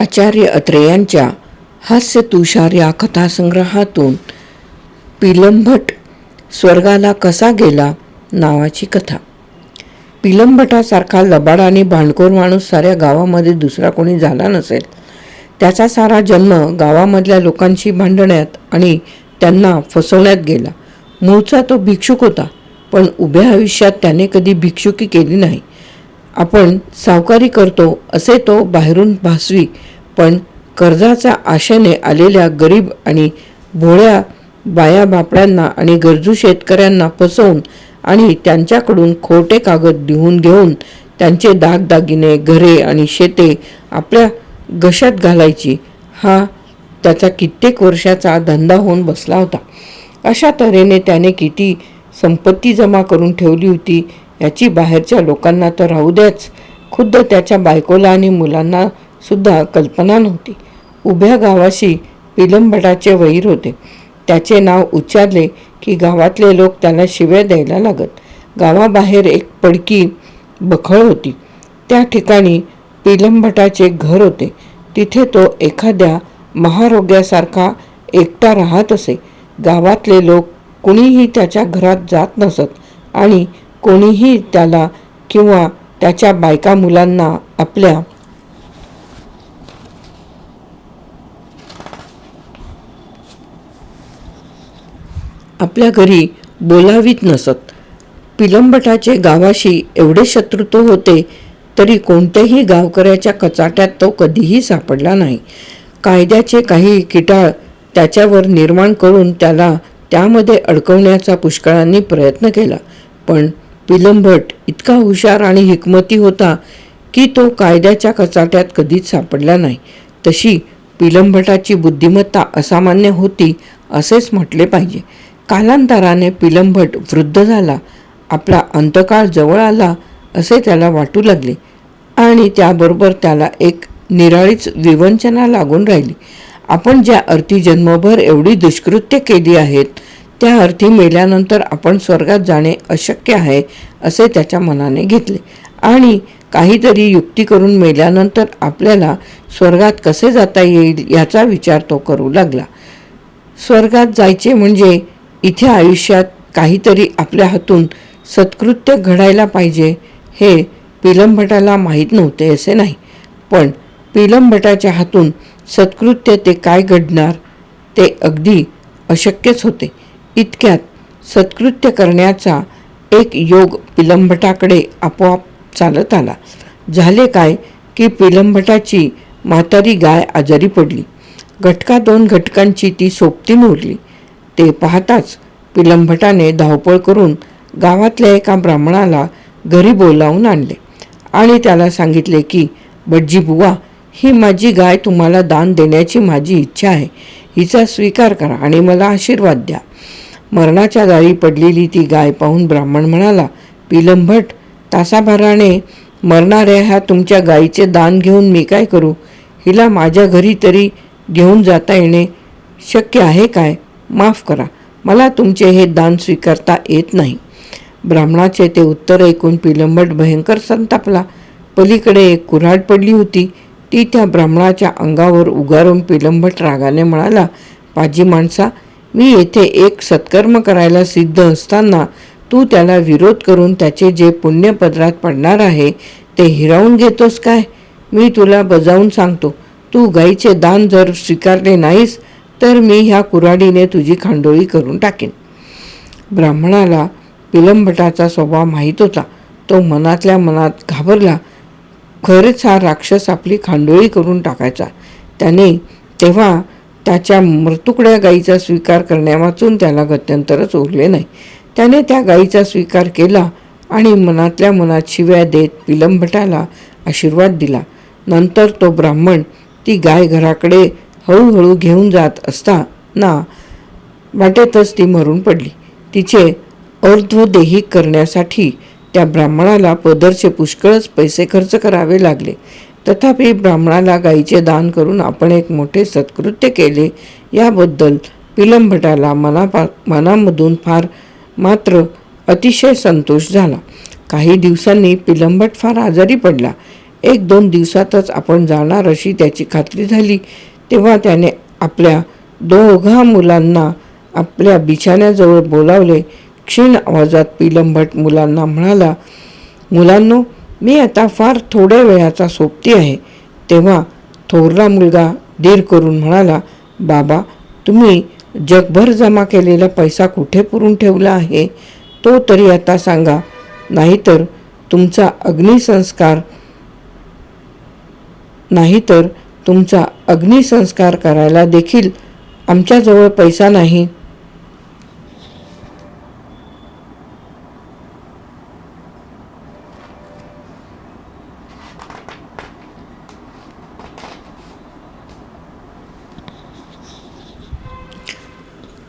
आचार्य अत्रेयांच्या हास्य तुषार या कथासंग्रहातून पिलंभट स्वर्गाला कसा गेला नावाची कथा. पिलंभटासारखा लबाड आणि भांडखोर माणूस साऱ्या गावामध्ये दुसरा कोणी झाला नसेल. त्याचा सारा जन्म गावामधल्या लोकांशी भांडण्यात आणि त्यांना फसवण्यात गेला. मूळचा तो भिक्षुक होता पण उभ्या आयुष्यात त्याने कधी भिक्षुकी केली नाही. आपण सावकारी करतो असे तो बाहेरून भासवी पण कर्जाचा आशेने आलेल्या गरीब आणि भोळ्या बाया बापड्यांना आणि गरजू शेतकऱ्यांना फसवून आणि त्यांच्याकडून खोटे कागद लिहून घेऊन त्यांचे दागदागिने घरे आणि शेते आपल्या गशात घालायची हा त्याचा कित्येक वर्षाचा धंदा होऊन बसला होता. अशा तऱ्हेने त्याने किती संपत्ती जमा करून ठेवली होती याची बाहेरच्या लोकांना तर राहू द्याच. खुद्द त्याच्या बायकोला आणि मुलांना सुद्धा कल्पना नव्हती. उभ्या गावाशी पिलंभटाचे वैर होते. त्याचे नाव उच्चारले की गावातले लोक त्याला शिव्या द्यायला लागत. गावाबाहेर एक पडकी बखळ होती. त्या ठिकाणी पिलंभटाचे घर होते. तिथे तो एखाद्या महारोग्यासारखा एकटा राहत असे. गावातले लोक कुणीही त्याच्या घरात जात नसत आणि कोणीही त्याला किंवा त्याच्या बायका मुलांना आपल्या आपल्या घरी बोलावीत नसत. पिलंबटाचे गावाशी एवढे शत्रुत्व होते तरी कोणत्याही गावकऱ्याच्या कचाट्यात तो कधीही सापडला नाही. कायद्याचे काही किटाळ त्याच्यावर निर्माण करून त्याला त्यामध्ये अडकवण्याचा पुष्कळांनी प्रयत्न केला. पण पिलंभट इतका हुशार आणि हिकमती होता की तो कायद्याच्या कचाट्यात कधीच सापडला नाही. तशी पिलंभटाची बुद्धिमत्ता असामान्य होती असेच म्हटले पाहिजे. कालांतराने पिलंभट वृद्ध झाला आपला अंतकाळ जवळ आला असे त्याला वाटू लागले आणि त्याबरोबर त्याला एक निराळीच विवंचना लागून राहिली. आपण ज्या अर्थी जन्मभर एवढी दुष्कृत्य केली आहेत त्या अर्थी मेल्यानंतर आपण स्वर्गात जाणे अशक्य आहे असे त्याच्या मनाने घेतले. आणि काहीतरी युक्ती करून मेल्यानंतर आपल्याला स्वर्गात कसे जाता येईल याचा विचार तो करू लागला. स्वर्गात जायचे म्हणजे इथे आयुष्यात काहीतरी आपल्या हातून सत्कृत्य घडायला पाहिजे हे पिलंभटाला माहीत नव्हते असे नाही. पण पिलंभटाच्या हातून सत्कृत्य ते काय घडणार ते अगदी अशक्यच होते. इतक्यात सत्कृत्य करण्याचा एक योग पिलंभटाकडे आपोआप चालत आला. झाले काय की पिलंभटाची म्हातारी गाय आजारी पडली. घटका दोन घटकांची ती सोबती मोडली. ते पाहताच पिलंभटाने धावपळ करून गावातल्या एका ब्राह्मणाला घरी बोलावून आणले आणि त्याला सांगितले की बड्जी बुवा ही माझी गाय तुम्हाला दान देण्याची माझी इच्छा आहे. हिचा स्वीकार करा आणि मला आशीर्वाद द्या. मरणाच्या दारी पडलेली ती गाय पाहून ब्राह्मण म्हणाला पिलंभट तासाभराने मरणाऱ्या ह्या तुमच्या गायीचे दान घेऊन मी काय करू? हिला माझ्या घरी तरी घेऊन जाता येणे शक्य आहे काय? माफ करा मला तुमचे हे दान स्वीकारता येत नाही. ब्राह्मणाचे ते उत्तर ऐकून पिलंबट भयंकर संतापला. पलीकडे एक कुऱ्हाड पडली होती. ती त्या ब्राह्मणाच्या अंगावर उगारून पिलंबट रागाने म्हणाला पाजी माणसा मी येथे एक सत्कर्म करायला सिद्ध असताना तू त्याला विरोध करून त्याचे जे पुण्य पदरात पडणार आहे ते हिरावून घेतोस काय? मी तुला बजावून सांगतो तू गाईचे दान जर स्वीकारले नाहीस तर मी ह्या कुऱ्हाडीने तुझी खांडोळी करून टाकेन. ब्राह्मणाला पिलंभटाचा स्वभाव माहीत होता. तो मनातल्या मनात घाबरला. खरेच हा राक्षस आपली खांडोळी करून टाकायचा. त्याने तेव्हा त्याच्या मृतुकड्या गाईचा स्वीकार करण्यावाचून त्याला गत्यंतरच उरले नाही. त्याने त्या गाईचा स्वीकार केला आणि मनातल्या मनात शिव्या देत पिलंभटाला आशीर्वाद दिला. नंतर तो ब्राह्मण ती गाय घराकडे हळूहळू घेऊन जात असताना वाटेतच ती मरून पडली. तिचे अर्ध्वदेही करण्यासाठी त्या ब्राह्मणाला पदरचे पुष्कळच पैसे खर्च करावे लागले. तथापि ब्राह्मणाला गाईचे दान करून आपण एक मोठे सत्कृत्य केले. याबद्दल पिलंभटाला मनापा मनामधून फार मात्र अतिशय संतोष झाला. काही दिवसांनी पिलंभट फार आजारी पडला. एक दोन दिवसातच आपण जाणार अशी त्याची खात्री झाली. तेव्हा त्याने आपल्या दोघा मुलांना आपल्या बिछाण्याजवळ बोलावले. क्षीण आवाजात पिलंभट मुलांना म्हणाला मुलांनो मी आता फार थोड्या वेळाचा सोबती आहे. तेव्हा थोरला मुलगा धीर करून म्हणाला बाबा तुम्ही जगभर जमा केलेला पैसा कुठे पुरून ठेवला आहे? तो तरी आता सांगा. नाहीतर तुमचा अग्निसंस्कार नाहीतर तुमचा अग्निसंस्कार करायला देखील आमच्याजवळ पैसा नाही.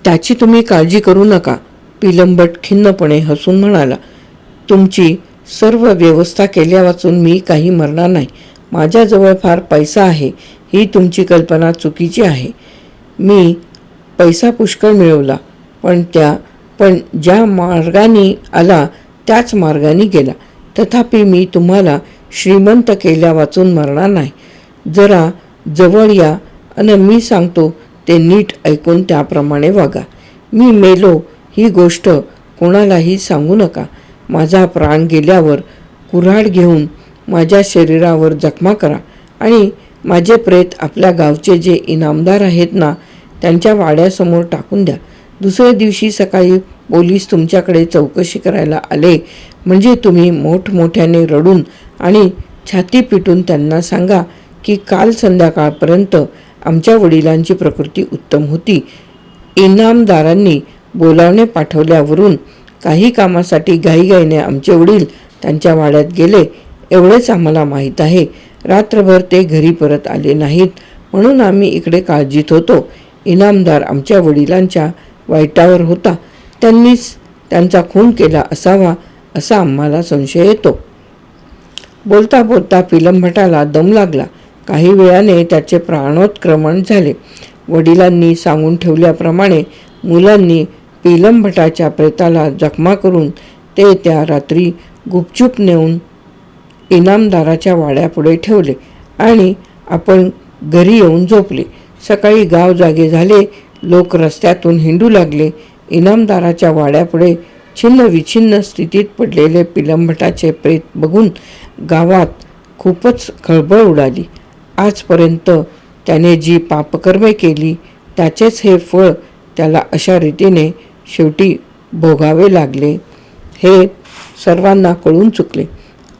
त्याची तुम्ही काळजी करू नका. पिलंबट खिन्नपणे हसून म्हणाला तुमची सर्व व्यवस्था केल्या वाचून मी काही मरणार नाही. माझ्याजवळ फार पैसा आहे. ही तुमची कल्पना चुकीची आहे. मी पैसा पुष्कळ मिळवला पण त्या पण ज्या मार्गाने आला त्याच मार्गाने गेला. तथापि मी तुम्हाला श्रीमंत केल्या वाचून मरणार नाही. जरा जवळ या आणि मी सांगतो ते नीट ऐकून त्याप्रमाणे वागा. मी मेलो ही गोष्ट कोणालाही सांगू नका. माझा प्राण गेल्यावर कुऱ्हाड घेऊन माझ्या शरीरावर जखमा करा आणि माझे प्रेत आपल्या गावचे जे इनामदार आहेत ना त्यांच्या वाड्यासमोर टाकून द्या. दुसऱ्या दिवशी सकाळी पोलीस तुमच्याकडे चौकशी करायला आले म्हणजे तुम्ही मोठमोठ्याने रडून आणि छाती पिटून त्यांना सांगा की काल संध्याकाळपर्यंत आमच्या वडिलांची प्रकृती उत्तम होती. इनामदारांनी बोलावणे पाठवल्यावरून काही कामासाठी घाईघाईने आमचे वडील त्यांच्या वाड्यात गेले. एवढेच आम्हाला माहीत आहे. रात्रभर ते घरी परत आले नाहीत. म्हणून आम्ही इकडे काळजीत होतो. इनामदार आमच्या वडिलांच्या वाईटावर होता. त्यांनीच त्यांचा खून केला असावा असा आम्हाला संशय येतो. बोलता बोलता पिलंभटाला दम लागला. काही वेळाने त्याचे प्राणोत्क्रमण झाले. वडिलांनी सांगून ठेवल्याप्रमाणे मुलांनी पिलंभटाच्या प्रेताला जखमा करून ते त्या रात्री गुपचूप नेऊन इनामदाराच्या वाड्यापुढे ठेवले आणि आपण घरी येऊन झोपले. सकाळी गाव जागे झाले लोक रस्त्यातून हिंडू लागले. इनामदाराच्या वाड्यापुढे छिन्नविछिन्न स्थितीत पडलेले पिलंभटाचे प्रेत बघून गावात खूपच खळबळ उडाली. आजपर्यंत त्याने जी पापकर्मे केली त्याचेच हे फळ त्याला अशा रीतीने शेवटी भोगावे लागले. हे सर्वांना कळून चुकले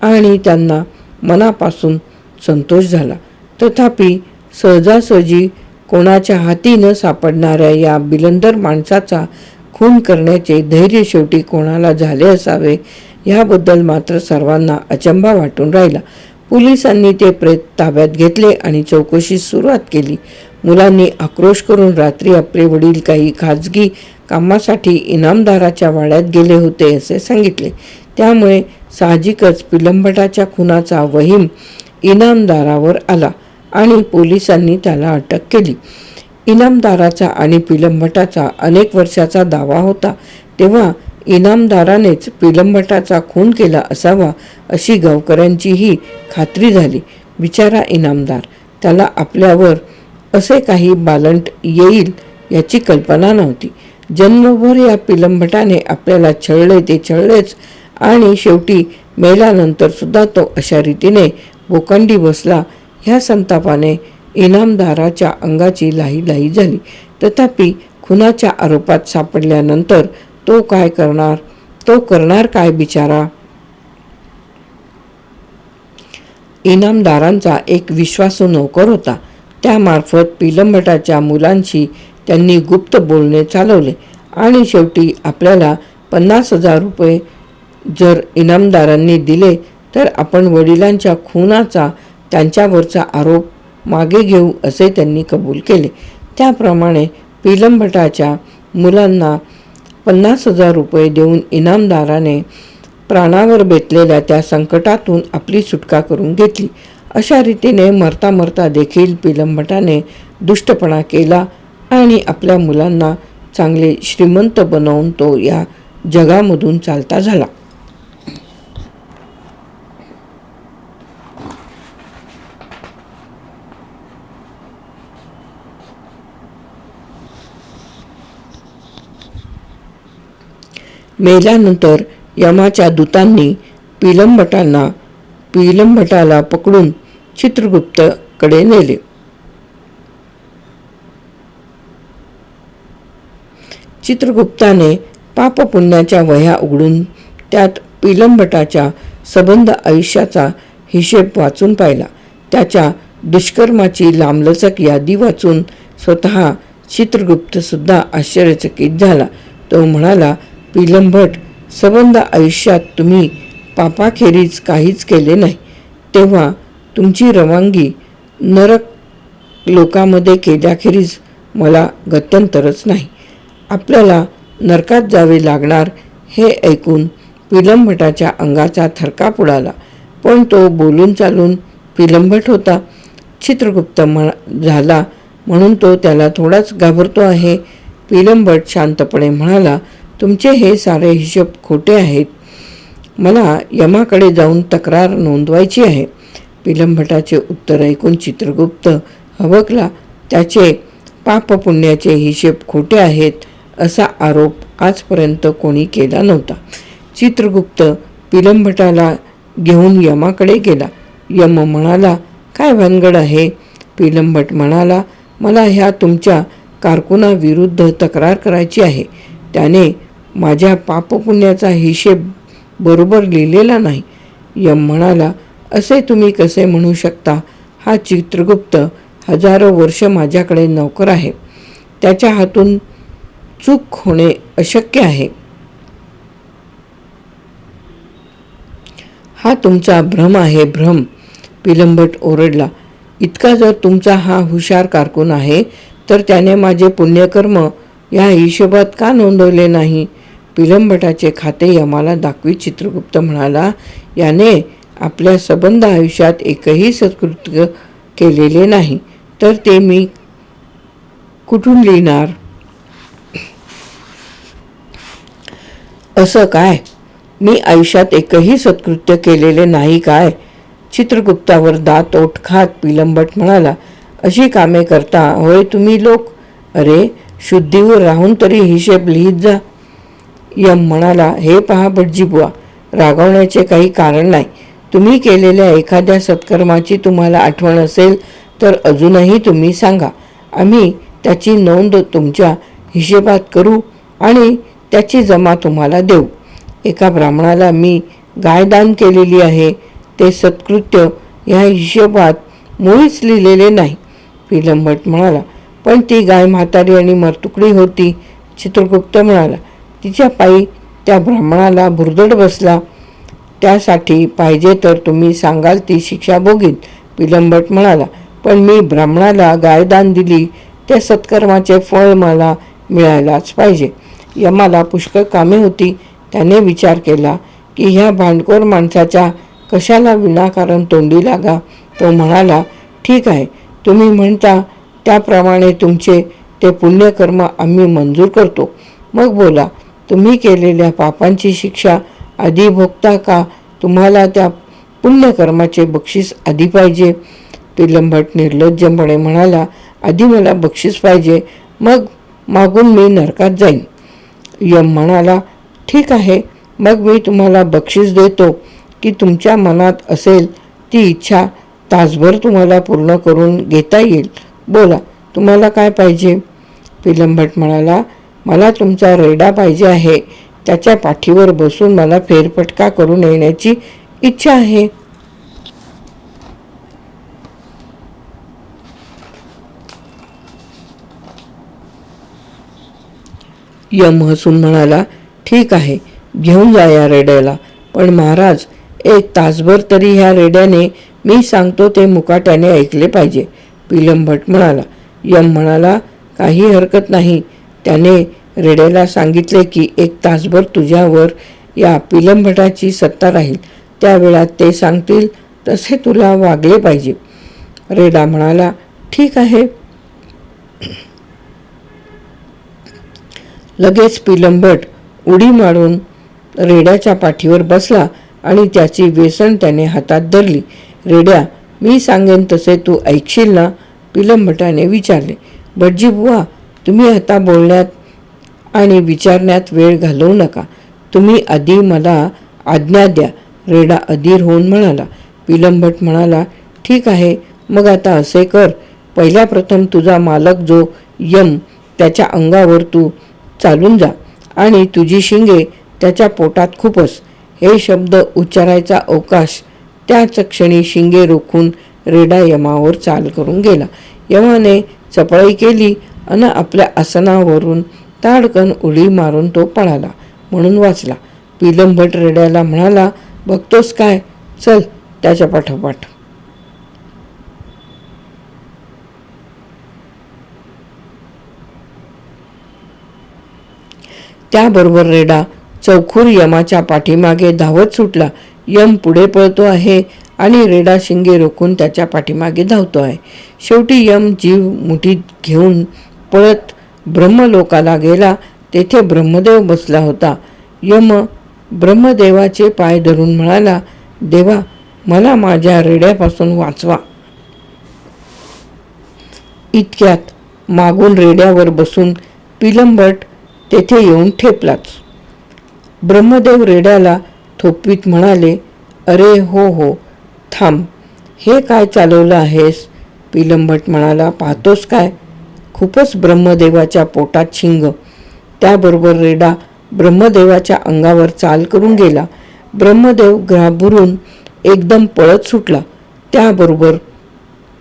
आणि त्यांना मनापासून संतोष झाला. तथापि सहजासहजी कोणाच्या हाती न सापडणाऱ्या या बिलंदर माणसाचा खून करण्याचे धैर्य शेवटी कोणाला झाले असावे याबद्दल मात्र सर्वांना अचंबा वाटून राहिला. पोलिसांनी ते प्रेत ताब्यात घेतले आणि चौकशी सुरुवात केली. मुलांनी आक्रोश करून रात्री आपले वडील काही खाजगी कामासाठी इनामदाराच्या वाड्यात गेले होते असे सांगितले. त्यामुळे साहजिकच पिलंबटाच्या खुनाचा वहीम इनामदारावर आला आणि पोलिसांनी त्याला अटक केली. इनामदाराचा आणि पिलंबटाचा अनेक वर्षाचा दावा होता तेव्हा इनामदारानेच पिलंबटाचा खून केला असावा अशी गावकऱ्यांचीही खात्री झाली. बिचारा इनामदार त्याला आपल्यावर असे काही बालंट येईल याची कल्पना नव्हती. जन्मभर या पिलंबटाने आपल्याला छळले ते छळलेच आणि शेवटी मेल्यानंतर सुद्धा तो अशा रीतीने बोकांडी बसला. ह्या संतापाने इनामदाराच्या अंगाची लाही लाही झाली. तथापि खुनाच्या आरोपात सापडल्यानंतर तो काय करणार? तो करणार काय बिचारा? इनामदारांचा एक विश्वासू नोकर होता. त्यामार्फत पिलंबटाच्या मुलांशी त्यांनी गुप्त बोलणे चालवले. आणि शेवटी आपल्याला पन्नास हजार रुपये जर इनामदारांनी दिले तर आपण वडिलांच्या खुनाचा त्यांच्यावरचा आरोप मागे घेऊ असे त्यांनी कबूल केले. त्याप्रमाणे पिलंभटाच्या मुलांना पन्नास हजार रुपये देऊन इनामदाराने प्राणावर बेतलेल्या त्या संकटातून आपली सुटका करून घेतली. अशा रीतीने मरता मरता देखील पिलंबटाने दुष्टपणा केला आणि आपल्या मुलांना चांगले श्रीमंत बनवून तो या जगामधून चालता झाला. मेल्यानंतर यमाच्या दूतांनी पिलंबटांना पिलंबटाला पकडून चित्रगुप्तकडे नेले. चित्रगुप्ताने पापपुण्याच्या वह्या उघडून त्यात पिलंबटाच्या सबंध आयुष्याचा हिशेब वाचून पाहिला. त्याच्या दुष्कर्माची लांबलचक यादी वाचून स्वतः चित्रगुप्तसुद्धा आश्चर्यचकित झाला. तो म्हणाला पिलंबट सबंध आयुष्यात तुम्ही पापाखेरीज काहीच केले नाही. तेव्हा तुमची रवानगी नरक लोकामध्ये केल्याखेरीज मला गत्यंतरच नाही. आपल्याला नरकात जावे लागणार हे ऐकून पिलंबटाच्या अंगाचा थरकाप उडाला पण तो बोलून चालून पिलंभट होता. चित्रगुप्त म्हण झाला म्हणून तो त्याला थोडाच घाबरतो आहे. पिलंभट शांतपणे म्हणाला तुमचे हे सारे हिशोब खोटे आहेत. मला यमाकडे जाऊन तक्रार नोंदवायची आहे. पिलंभटाचे उत्तर ऐकून चित्रगुप्त हबकला त्याचे पापपुण्याचे हिशेब खोटे आहेत असा आरोप आजपर्यंत कोणी केला नव्हता. चित्रगुप्त पिलंभटाला घेऊन यमाकडे गेला. यम म्हणाला काय भानगड आहे? पिलंभट म्हणाला मला ह्या तुमच्या कारकुनाविरुद्ध तक्रार करायची आहे. त्याने माझ्या पापपुण्याचा हिशेब बरोबर लिहिलेला नाही. यम म्हणाला असे तुम्ही कसे म्हणू शकता? हा चित्रगुप्त हजारो वर्ष माझ्याकडे नोकर आहे. त्याच्या हातून चूक होणे अशक्य आहे. हा तुमचा भ्रम आहे भ्रम. पिलंबट ओरडला इतका जर तुमचा हा हुशार कारकून आहे तर त्याने माझे पुण्यकर्म या हिशोबात का नोंदवले नाही? पिलंबटाचे खाते यमाला दाखवी चित्रगुप्त म्हणाला याने आपल्या सबंध आयुष्यात एकही सत्कृत्य केलेले नाही तर ते मी कुठून लिहिणार? असं काय? मी आयुष्यात एकही सत्कृत्य केलेले नाही काय? चित्रगुप्तावर दात ओठ खात पिलंबट म्हणाला अशी कामे करता होय तुम्ही लोक? अरे शुद्धीवर राहून तरी हिशेब लिहित जा. यम म्हणाला हे पहा भटजीबुवा रागवण्याचे काही कारण नाही. तुम्ही केलेल्या एखाद्या सत्कर्माची तुम्हाला आठवण असेल तर अजूनही तुम्ही सांगा. आम्ही त्याची नोंद तुमच्या हिशेबात करू आणि त्याची जमा तुम्हाला देऊ. एका ब्राह्मणाला मी गायदान केलेली आहे. ते सत्कृत्य ह्या हिशेबात मुळीच लिहिलेले नाही. पिलंबट म्हणाला पण ती गाय म्हातारी आणि मरतुकडी होती चित्रगुप्त म्हणाला तिच्या पायी त्या ब्राह्मणाला भुरदड बसला. त्यासाठी पाहिजे तर तुम्ही सांगाल ती शिक्षा भोगीन पिलंबट म्हणाला. पण मी ब्राह्मणाला गायदान दिली त्या सत्कर्माचे फळ मला मिळायलाच पाहिजे. यमाला पुष्कळ कामे होती. त्याने विचार केला की ह्या भांडखोर माणसाच्या कशाला विनाकारण तोंडी लागा? तो म्हणाला ठीक आहे. तुम्ही म्हणता त्याप्रमाणे तुमचे ते पुण्यकर्म आम्ही मंजूर करतो. मग बोला तुम्ही केलेल्या पापांची शिक्षा आधी भोगता का? तुम्हाला त्या पुण्यकर्माचे बक्षीस आधी पाहिजे? पिलंभट निर्लज्जपणे म्हणाला आधी मला बक्षीस पाहिजे मग मागून मी नरकात जाईन. यम म्हणाला ठीक आहे मग मी तुम्हाला बक्षीस देतो. की तुमच्या मनात असेल ती इच्छा तासभर तुम्हाला पूर्ण करून घेता येईल. बोला तुम्हाला काय पाहिजे? पिलंभट म्हणाला मला तुमचा रेडा पाहिजे आहे. त्याच्या पाठीवर बसून मला फेरफटका करून येण्याची इच्छा आहे. यम हसून म्हणाला ठीक आहे घेऊन जा या रेड्याला. पण महाराज एक तासभर तरी ह्या रेड्याने मी सांगतो ते मुकाट्याने ऐकले पाहिजे. पिलंभट म्हणाला. यम म्हणाला काही हरकत नाही. त्याने रेड्याला सांगितले की एक तासभर तुझ्यावर या पिलंभटाची सत्ता राहील. त्या वेळात ते सांगतील तसे तुला वागले पाहिजे. रेडा म्हणाला ठीक आहे. लगेच पिलंबट उडी मारून रेड्याच्या पाठीवर बसला आणि त्याची वेसण त्याने हातात धरली. रेड्या मी सांगेन तसे तू ऐकशील ना? पिलंबटाने विचारले. भटजी बुवा तुम्ही आता बोलण्यात आणि विचारण्यात वेळ घालवू नका. तुम्ही आधी मला आज्ञा द्या. रेडा अधीर होऊन म्हणाला. पिलंभट म्हणाला ठीक आहे मग आता असे कर. पहिल्या प्रथम तुझा मालक जो यम त्याच्या अंगावर तू चालून जा आणि तुझी शिंगे त्याच्या पोटात खूपच. हे शब्द उच्चारायचा अवकाश त्याच क्षणी शिंगे रोखून रेडा यमावर चाल करून गेला. यमाने चपळाई केली. अन आपल्या आसनावरून ताडकन उडी मारून तो पळाला म्हणून वाचला. पिलंभट रेड्याला म्हणाला बघतोस काय? चल त्याच्या पाठोपाठ. त्याबरोबर रेडा चौखूर यमाच्या पाठीमागे धावत सुटला. यम पुढे पळतो आहे आणि रेडा शिंगे रोखून त्याच्या पाठीमागे धावतो आहे. शेवटी यम जीव मुठीत घेऊन पळत ब्रह्मलोकाला गेला तेथे ब्रह्मदेव बसला होता. यम ब्रह्मदेवाचे पाय धरून म्हणाला देवा मला माझ्या रेड्यापासून वाचवा. इतक्यात मागून रेड्यावर बसून पिलंबट तेथे येऊन ठेपलाच. ब्रह्मदेव रेड्याला थोपवीत म्हणाले अरे हो हो थांब. हे काय चालवलं आहेस? पिलंबट म्हणाला पाहतोस काय? खूपच ब्रह्मदेवाच्या पोटात शिंग त्याबरोबर रेडा ब्रह्मदेवाच्या अंगावर चाल करून गेला. ब्रह्मदेव घाबरून एकदम पळत सुटला. त्याबरोबर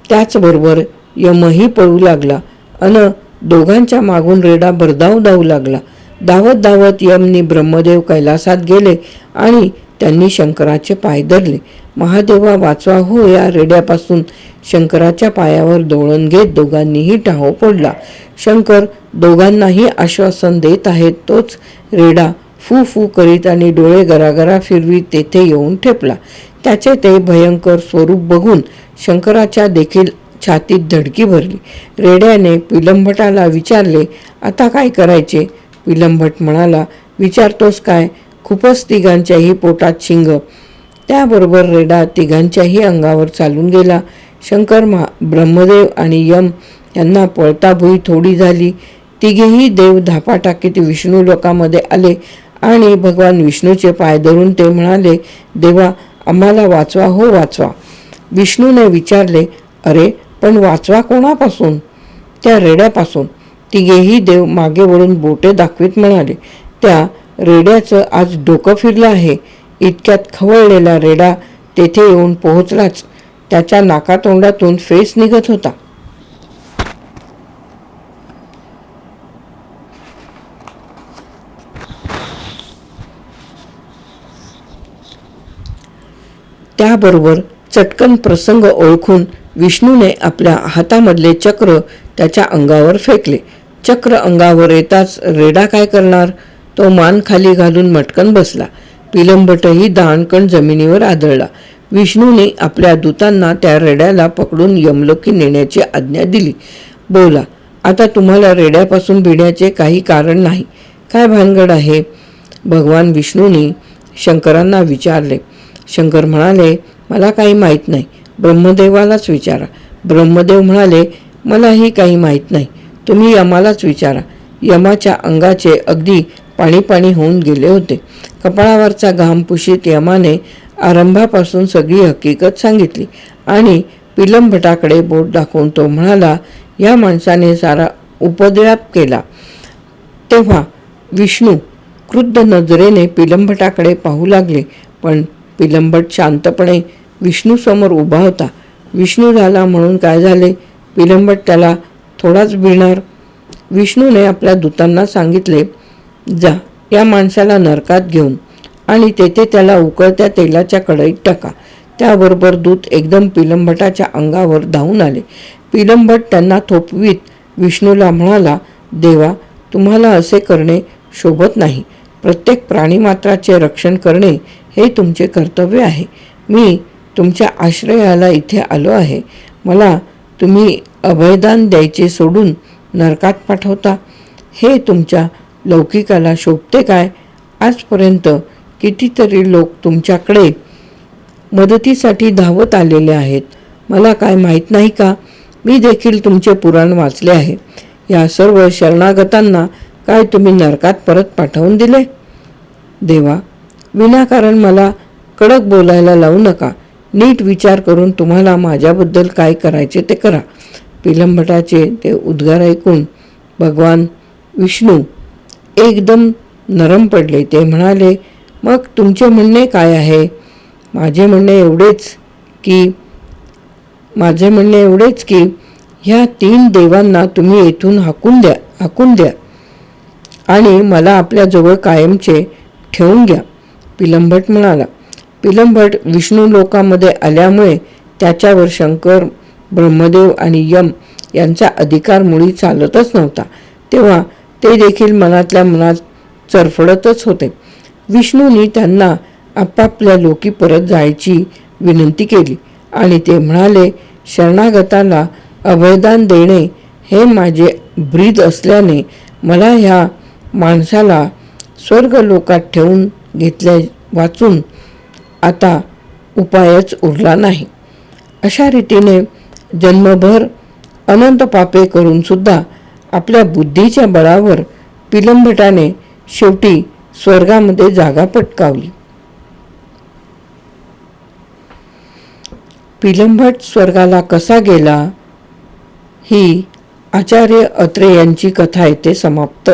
त्याचबरोबर यमही पळू लागला अन दोघांच्या मागून रेडा भरधाव धावू लागला. धावत धावत यमनी ब्रह्मदेव कैलासात गेले आणि त्यांनी शंकराचे पाय धरले. महादेवा वाचवा. हो या रेड्यापासून शंकराच्या पायावर दोळण घेत दोघांनीही टाहो पडला शंकर दोघांनाही आश्वासन देत आहेत तोच रेडा फू फू करीत आणि डोळे गरागरा फिरवीत तेथे येऊन ठेपला. त्याचे ते भयंकर स्वरूप बघून शंकराच्या देखील छातीत धडकी भरली. रेड्याने पिलंभटाला विचारले आता काय करायचे? पिलंभट म्हणाला विचारतोस काय? खूपच तिघांच्याही पोटात शिंग त्याबरोबर रेडा तिघांच्याही अंगावर चालून गेला. शंकर मा ब्रह्मदेव आणि यम यांना पळता भुई थोडी झाली. तिघेही देव धापा टाकीत विष्णू लोकामध्ये आले आणि भगवान विष्णूचे पाय धरून ते म्हणाले देवा आम्हाला वाचवा हो वाचवा. विष्णूने विचारले अरे पण वाचवा कोणापासून? त्या रेड्यापासून. तिघेही देव मागे वळून बोटे दाखवीत म्हणाले त्या रेड्याचं आज डोकं फिरलं आहे. इतक्यात खवळलेला रेडा तेथे येऊन पोहोचलाच. त्याच्या नाकातोंडातून फेस निघत होता. त्याबरोबर चटकन प्रसंग ओळखून विष्णूने आपल्या हातामधले चक्र त्याच्या अंगावर फेकले. चक्र अंगावर येताच रेडा काय करणार? तो मान खाली घालून मटकन बसला. पिलंबटही दहाणकण जमिनीवर आदळला. विष्णूने आपल्या दूतांना त्या रेड्याला पकडून यमलोकी नेण्याची आज्ञा दिली. बोला आता तुम्हाला रेड्यापासून भिण्याचे काही कारण नाही. काय भानगड आहे? भगवान विष्णूने शंकरांना विचारले. शंकर म्हणाले मला काही माहीत नाही. ब्रह्मदेवालाच विचारा. ब्रह्मदेव म्हणाले मलाही काही माहीत नाही. तुम्ही यमालाच विचारा. यमाच्या अंगाचे अगदी पाणी पाणी होऊन गेले होते. कपाळावरचा घाम पुशीत यमाने आरंभापासून सगळी हकीकत सांगितली आणि पिलंभटाकडे बोट दाखवून तो म्हणाला या माणसाने सारा उपद्व्याप केला. तेव्हा विष्णू क्रुद्ध नजरेने पिलंभटाकडे पाहू लागले पण पिलंभट शांतपणे विष्णूसमोर उभा होता. विष्णू झाला म्हणून काय झाले? पिलंभट त्याला थोडाच भिणार. विष्णूने आपल्या दूतांना सांगितले जा या माणसाला नरकात घेऊन. आणि तेथे त्याला उकळत्या तेलाच्या कढईत टाका. त्याबरोबर दूत एकदम पिलंभटाच्या अंगावर धावून आले. पिलंभट त्यांना थोपवीत विष्णूला म्हणाला देवा तुम्हाला असे करणे शोभत नाही. प्रत्येक प्राणीमात्राचे रक्षण करणे हे तुमचे कर्तव्य आहे. मी तुमच्या आश्रयाला इथे आलो आहे. मला तुम्ही अभयदान द्यायचे सोडून नरकात पाठवता. हे तुमच्या लौकिकाला शोभते काय? आजपर्यंत कितीतरी लोक तुमच्याकडे मदतीसाठी धावत आलेले आहेत. मला काय माहीत नाही का? मी देखील तुमचे पुराण वाचले आहे. या सर्व शरणागतांना काय तुम्ही नरकात परत पाठवून दिले? देवा विनाकारण मला कडक बोलायला लावू नका. नीट विचार करून तुम्हाला माझ्याबद्दल काय करायचे ते करा. पिलंभटाचे ते उद्गार ऐकून भगवान विष्णू एकदम नरम पडले. ते म्हणाले मग तुमचे म्हणणे काय आहे? माझे म्हणणे एवढेच की माझे म्हणणे एवढेच की ह्या तीन देवांना तुम्ही येथून हाकून द्या हाकून द्या आणि मला आपल्याजवळ कायमचे ठेवून घ्या. पिलंभट म्हणाला. पिलंभट विष्णू लोकामध्ये आल्यामुळे त्याच्यावर शंकर ब्रह्मदेव आणि यम यांचा अधिकार मुळी चालतच नव्हता. तेव्हा ते देखील मनातल्या मनात चरफडतच होते. विष्णूंनी त्यांना आपापल्या लोकी परत जायची विनंती केली आणि ते म्हणाले शरणागताला अभयदान देणे हे माझे ब्रीद असल्याने मला ह्या माणसाला स्वर्ग लोकात ठेवून घेतल्या वाचून आता उपायच उरला नाही. अशा रीतीने जन्मभर अनंत पापे करूनसुद्धा आपल्या बुद्धीच्या बळावर पिलंभटाने शेवटी स्वर्गामध्ये जागा पटकावली. पिलंभट स्वर्गाला कसा गेला ही आचार्य अत्रे यांची कथा येथे समाप्त.